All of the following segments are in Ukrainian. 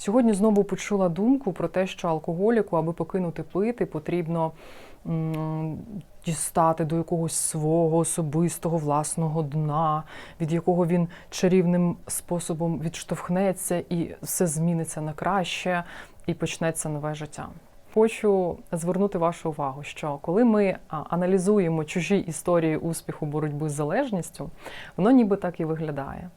Сьогодні знову почула думку про те, що алкоголіку, аби покинути пити, потрібно м, дістати до якогось свого особистого власного дна, від якого він чарівним способом відштовхнеться і все зміниться на краще, і почнеться нове життя. Хочу звернути вашу увагу, що коли ми аналізуємо чужі історії успіху боротьби з залежністю, воно ніби так і виглядає.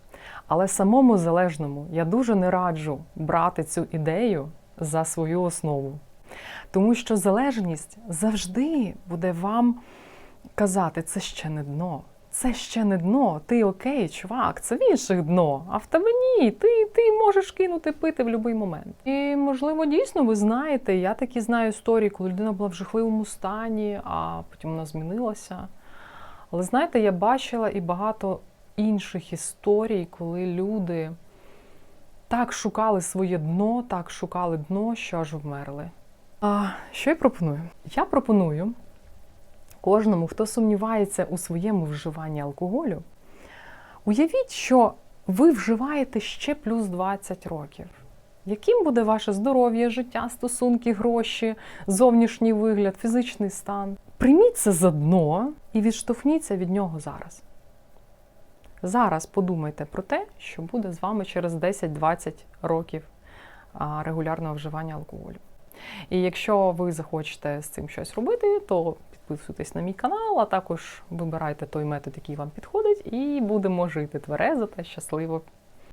Але самому залежному я дуже не раджу брати цю ідею за свою основу. Тому що залежність завжди буде вам казати, це ще не дно. Це ще не дно. Ти окей, чувак, це в інших дно. А в тебе ні. Ти, ти можеш кинути пити в будь-який момент. І можливо, дійсно, ви знаєте, я такі знаю історії, коли людина була в жахливому стані, а потім вона змінилася. Але знаєте, я бачила і багато інших історій, коли люди так шукали своє дно, так шукали дно, що аж вмерли. А що я пропоную? Я пропоную кожному, хто сумнівається у своєму вживанні алкоголю, уявіть, що ви вживаєте ще плюс 20 років. Яким буде ваше здоров'я, життя, стосунки, гроші, зовнішній вигляд, фізичний стан? Прийміть це за дно і відштовхніться від нього зараз. Зараз подумайте про те, що буде з вами через 10-20 років регулярного вживання алкоголю. І якщо ви захочете з цим щось робити, то підписуйтесь на мій канал, а також вибирайте той метод, який вам підходить, і будемо жити тверезо та щасливо